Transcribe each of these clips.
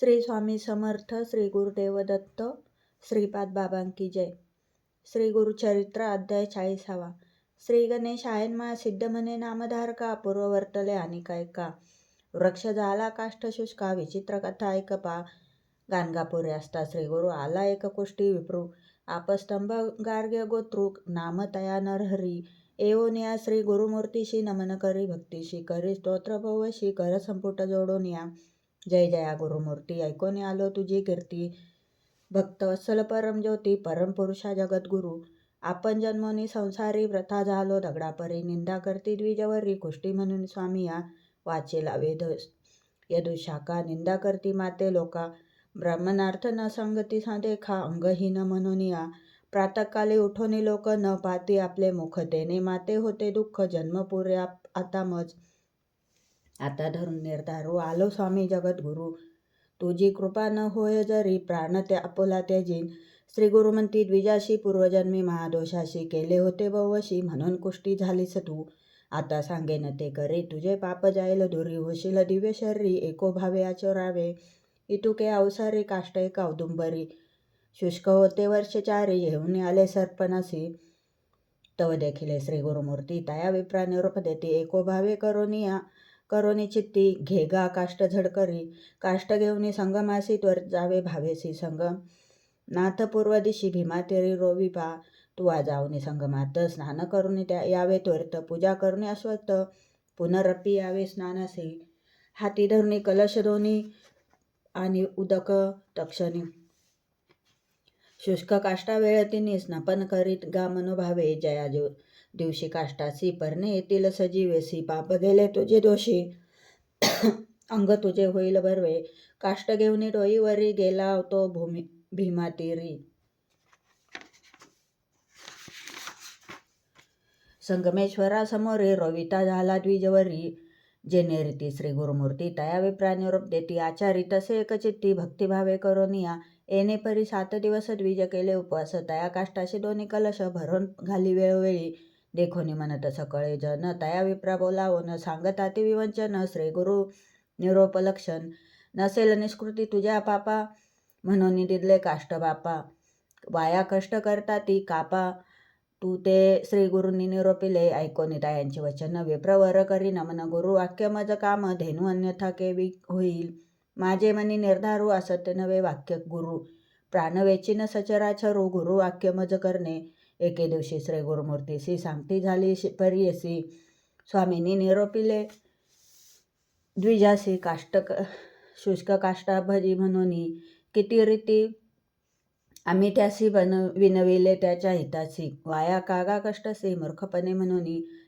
श्री स्वामी समर्थ श्री गुरुदेव दत्त श्रीपाद बाबांकी जय. श्री गुरुचरित्र अध्याय चाळीसावा. श्री गणेश आयनमा सिद्ध म्हणे नामधारका पूर्ववर्तले आणि काय का वृक्ष झाला काष्ठ शुष्का विचित्र कथा ऐकपा. गाणगापुरे असता श्री गुरु आला एक कुष्टी विप्रू. आपस्तंभ गार्ग्य गोत्रुक नामतया नरहरी एवोन या श्री गुरुमूर्तीशी नमन करी भक्तीशी करी स्तोत्रभवशी कर संपुट जोडून या जय जया गुरुमूर्ती ऐकून आलो तुझी कीर्ती. भक्त वत्सल परम ज्योती परमपुरुषा जगद्गुरु. आपण जन्मोनी संसारी व्रथा झालो दगडापरी निंदा करती द्विजवरी कुष्टी म्हणून स्वामी या वाचेला वेद यदुशाखा निंदा करती माते लोका. ब्राह्मणार्थ न संगती देखा अंगहीन म्हणून या. प्रातकाली उठोनी लोक न पाती आपले मुख तेने माते होते दुःख जन्मपुरे आता मज. आता धरून निर्धारू आलो स्वामी जगद्गुरु. तुझी कृपा न होय जरी प्राण ते अपोला त्याजीन. श्री गुरुमंती द्विजाशी पूर्वजन्मी महादोषाशी केले होते बहुवशी म्हणून कुष्टी झालीस तू. आता सांगेन ते करे तुझे पाप जाईल धुरी होशील दिव्य शरीरी एको भावे आचरावे. इतुके अवसारी काष्ट कौदुंबरी. शुष्क होते वर्ष चारी येऊन आले सर्पणसी तव देखील श्री गुरुमूर्ती तया विप्रा निरूप देते एको भावे करोनिया. करोनी चित्ती घेगा काष्ट झडकरी काष्ट घेऊन संगमासी त्वर जावे भावेसी संगम नाथ पूर्व दिशी भीमा तेरी रोवी पा तुवा जाऊन संगमात स्नान करून त्या यावे त्वरित पूजा करून अश्वत पुनरपी यावे स्नानासी. हाती धरुणी कलश दोन्ही आणि उदक तक्षणी. शुष्क काष्टा वेळतीने स्नपन करीत गा मनोभावे जया जो दिवशी काष्टासी परणे येतील सजीवेसी पाप गेले तुझे दोषी. अंग तुझे होईल बरवे. काष्ट घेऊन डोईवरी गेला तो भूमी भीमातीरी. संगमेश्वरा समोरे रोविता झाला द्विजवरी. जेनेरिती श्री गुरुमूर्ती तयावे विप्रा देती आचारी तसे एकचित्ती भक्तिभावे करोनिया येणे परी सात दिवस द्विज केले उपवास. तया काष्टाशी दोन्ही कलश भरून घाली वेळोवेळी. देखोनी म्हणत सकळे जन तया विप्रा बोलावून सांगता ते विवंचन श्री गुरु निरोपलक्षण. नसेल निष्कृती तुझ्या पापा म्हणून दिदले काष्ट बापा. वाया कष्ट करता ती कापा. तू ते श्री गुरुंनी निरोपिले. ऐकोनी यांचे वचन. विप्रवर करी नमन गुरु. वाक्य मज काम. धेनू अन्यथा केवी होईल. माझे मनी निर्धारू. असत्य नवे वाक्य गुरु. प्राणवेचिन सचराचरू. गुरु वाक्य मज करणे. एके दिवशी श्री गुरुमूर्तीशी सांगती झाली परियसी स्वामींनी निरोपिले. द्विजासी काष्ट शुष्क काष्टाभजी म्हणूनही म्हणून किती रीती आम्ही त्यासी बन विनविले त्याच्या हिताशी वाया कागा कष्टसी मूर्खपणे म्हणून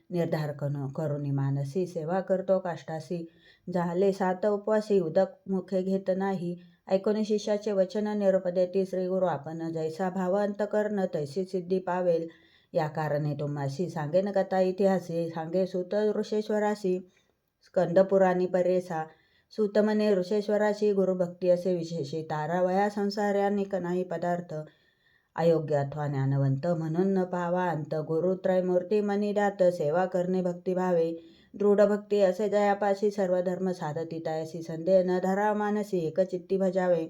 निर्धार कन करुणी मानसी सेवा करतो काष्टासी. झाले सात उपवासी उदक मुखे घेत नाही. ऐकून शिष्याचे वचन निरुपदे श्री गुरु आपण जैसा भाव अंतकर्ण तैसी सिद्धी पावेल. या कारणे तुम्हाशी सांगेन कथा इतिहासी सांगे सुत ऋषेश्वरासी स्कंदपुराणी परेसा. सुतमने ऋषेश्वराशी गुरुभक्ती असे विशेषी तारावया संसारानिक नाही पदार्थ. अयोग्य अथवा ज्ञानवंत म्हणून न पावा. अंत गुरुत्रयमूर्ती मनिदात सेवा करणे भक्तिभावे. दृढभक्ती असे जयापाशी सर्व धर्म साधती तयासी संदेह न धरा मानसी एकचित्ती भजावे.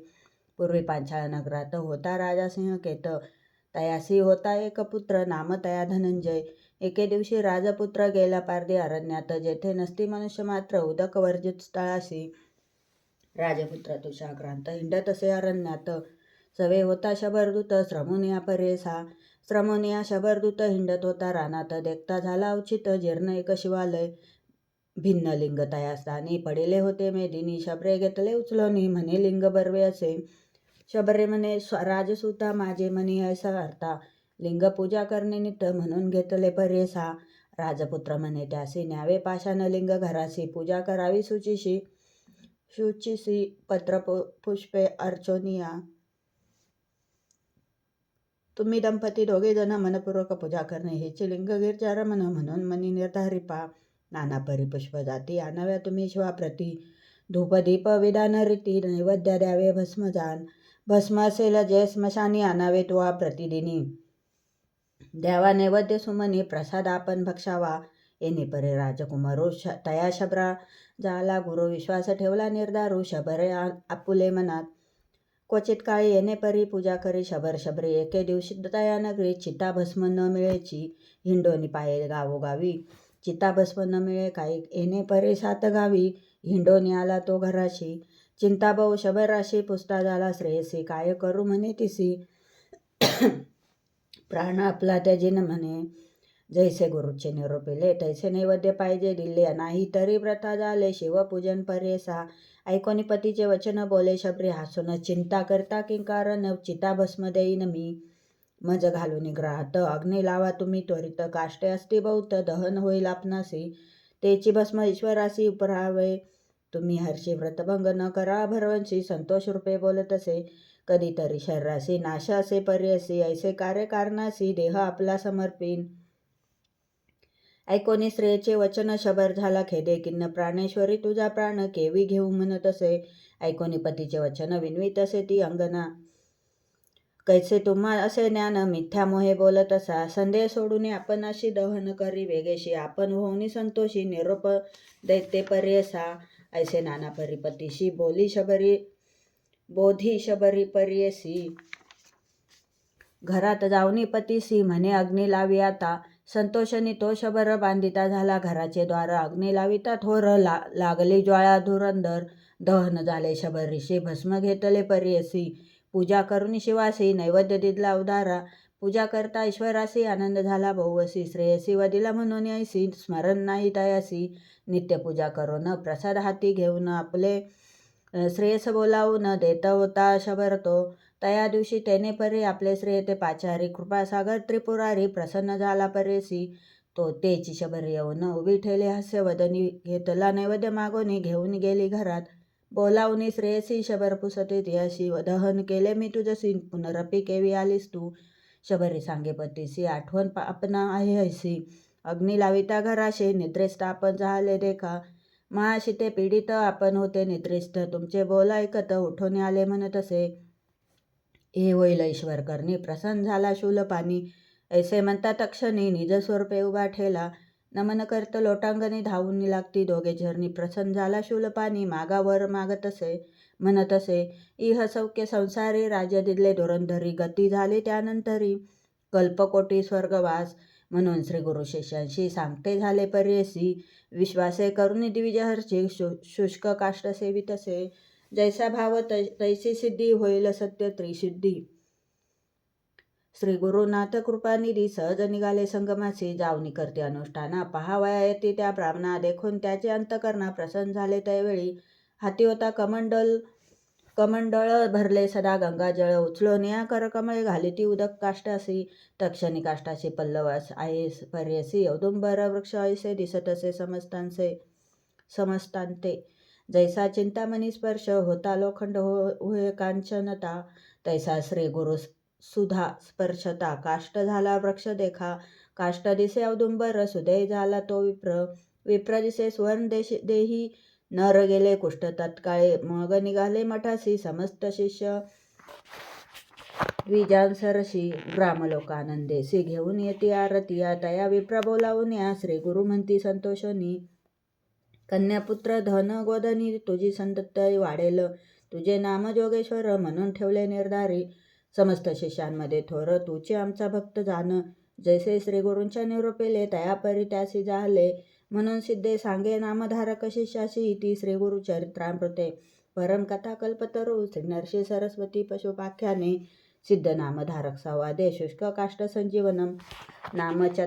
पूर्वी पांचाळ नगरात होता राजासिंह केत तयासी होता एक पुत्र नाम तया धनंजय. एके दिवशी राजपुत्र गेला पारदी अरण्यात जेथे नसती मनुष्य मात्र उदक वर्जित स्थळाशी. राजपुत्र तुषाक्रांत हिंडत असे अरण्यात. सवे होता शबरदूत श्रमुनिया परेसा श्रमुनिया शबरदूत हिंडत होता रानात. देखता झाला उचित जीर्ण एक शिवालय. भिन्न लिंग तया पडिले होते. मेदिनी शबरे घेतले उचलोनी. म्हणे लिंग बर्वे असे. शबरे म्हणे राजसुता माझे म्हणे ऐसा अर्था लिंग पूजा करणे नित म्हणून घेतले परेसा. राजपुत्र म्हणे त्यासी न्यावे पाषाण लिंग घरासी. पूजा करावी शुचिशी शुचिसी पत्र पुष्पे अर्चोनिया. तुम्ही दंपती दोघेजण मनपूर्वक पूजा करणे हेचे लिंगगिरचार मन म्हणून मनी निर्धारी पा नाना परी पुष्प जाती आणाव्या तुम्ही शिवाप्रती. धूपदीप विधान रीती नैवेद्य द्यावे भस्म जाण भस्म असेल जय स्मशानी आणावे तुवा प्रतिदिनी. द्यावा नैवेद्य सुमनी प्रसाद आपण भक्षावा. येणे परे राजकुमारो श तया शबरा. झाला गुरु विश्वास ठेवला निर्धारू शबरे आपुले मनात. क्वचित काळी येणे परी पूजा करी शबर शबरी. एके दिवशी दयानगरी चिताभस्म न मिळेची हिंडोनी पाये गावोगावी. चिताभस्म न मिळे काही येणे परी सात गावी. हिंडोनी आला तो घराशी. चिंता शबराशी पुस्ता पुसता झाला श्रेयसी काय करू म्हणे तिसी. प्राण आपला त्याजीन म्हणे. जैसे गुरुचे निरोपिले तैसे नैवेद्य पाहिजे दिल्ले नाही तरी प्रथा झाले शिवपूजन परेसा। ऐकोनी पतीचे वचन बोले शबरी हसून चिंता करता किंकार न चिता भस्म देईन मी। मज घालून ग्राहत अग्नी लावा तुम्ही त्वरित काष्टे असती बहुत दहन होईल आपणासी। तेची भस्म ईश्वरासी उपरावे। तुम्ही हर्षी व्रतभंग न करा भरवंशी संतोष रूपे बोलत असे कधीतरी शरीरासी नाश असे पर्यसी ऐसे कार्य कारणासी देह आपला समर्पिन। ऐकोनी स्त्रियेचे वचन शबर झाला खेदे किन्न प्राणेश्वरी तुझा प्राण केवी घेऊ म्हणत असे. ऐकोनी पतीचे वचन विनवीत असे ती अंगना कैसे तुम्हा असे ज्ञान मिथ्या मोहे बोलत असा. संदेह सोडून आपण अशी दहन करी वेगेशी आपण होऊनी संतोषी निरोप दैते पर्यसा ऐसे नाना परिपतीशी बोली शबरी बोधी शबरी पर्यसी घरात जाऊनी पतीसी म्हणे अग्नी लावी आता. संतोषनी तोषभर बांधिता झाला. घराचे द्वार अग्नी लाविता थोर ला लागली ज्वाळा धुरंदर दहन झाले शबर. ऋषी भस्म घेतले पर्यसी पूजा करून शिवासी नैवेद्य दिदला उदारा पूजा करता ईश्वरासी आनंद झाला. बहुवसी श्रेयसी वदिला म्हणून ऐसी स्मरण नाही तयासी. नित्यपूजा करून प्रसाद हाती घेऊन आपले श्रेयस बोलावून देत होता शबर तो. तया दिवशी त्याने परे आपले श्रेय ते पाचारी कृपासागर त्रिपुरारी प्रसन्न झाला परेसी तो तेची शबर येऊन उभी ठेले हास्य वदनी घेतला नैवेद्य मागोनी घेऊन गेली घरात. बोलावनी श्रेयसी शबर पुसते. तियाशी दहन केले. मी तुझसी पुनरपी केवी आलीस तू. शबरी सांगे पतीसी आठवण आपना आहे ऐसी. अग्नी लाविता घराशे. निद्रेस्त आपण झाले देखा. महाशिते पीडित आपण होते. निद्रिस्त तुमचे बोला ऐकत उठून आले म्हणत असे. हे होईल ईश्वर करणी. प्रसन्न झाला शूलपाणी ऐसे म्हणता तक्षणी निज स्वरूपे उभा ठेला. नमन करत लोटांगणी धावून लागती दोघे झरणी. प्रसन्न झाला शूलपाणी मागावर मागत असे म्हणत असे इह सौख्य संसारी राजा दिले. धुरंधरी गती झाली त्यानंतरी. कल्पकोटी स्वर्गवास म्हणून श्री गुरु शिष्यांशी सांगते झाले पर्यसी विश्वासे करुणी द्विजहर्षी शु शुष्क काष्ट सेवितसे जैसा भाव तै तैसी सिद्धी होईल सत्य त्रिसिद्धी. श्री गुरुनाथ कृपानिधी सहज निघाले संगमाशी जावनी करते अनुष्ठाना. पहावया येते त्या ब्राह्मणा देखून त्याचे अंतकरणा प्रसन्न झाले त्यावेळी हाती होता कमंडल कमंडळ भरले सदा गंगाजळ उचलून. या करकमळ घाली ती उदक काष्टासी तक्षणी काष्टाशी पल्लवास आहे पर्यसी औदुंबर वृक्ष ऐसे दिसत असे समस्तांचे समस्तांते. जैसा चिंतामणी स्पर्श होता लोखंड हो होय कांचनता तैसा श्री गुरु सुधा स्पर्शता. काष्ट झाला वृक्ष देखा काष्ट दिसे औदुंबर सुदय झाला तो विप्र. विप्र दिसे सुवर्ण देश देही नर गेले कुष्ठ तत्काळे मग निघाले मठासी समस्त शिष्य. द्विजांसरशी ग्रामलोकानंदेसी घेऊन येती आरतिया तया विप्र बोलावून या. श्री गुरु म्हणती संतोषनी. कन्यापुत्र धन गोदनी तुझी संतती वाढेल. तुझे नाम जोगेश्वर म्हणून ठेवले निर्धारी. समस्त शिष्यांमध्ये थोर तुचे आमचा भक्त जाण. जैसे श्री गुरूंच्या निरोपेले तयापरी त्यासी झाले म्हणून सिद्धे सांगे नामधारक शिष्याशी ती श्री गुरु चरित्रामृते. परम कथा कल्पतरू श्री नरसी सरस्वती पशुपाख्याने. सिद्ध नामधारक संवादे शुष्क काष्ट संजीवनम. नामचत्व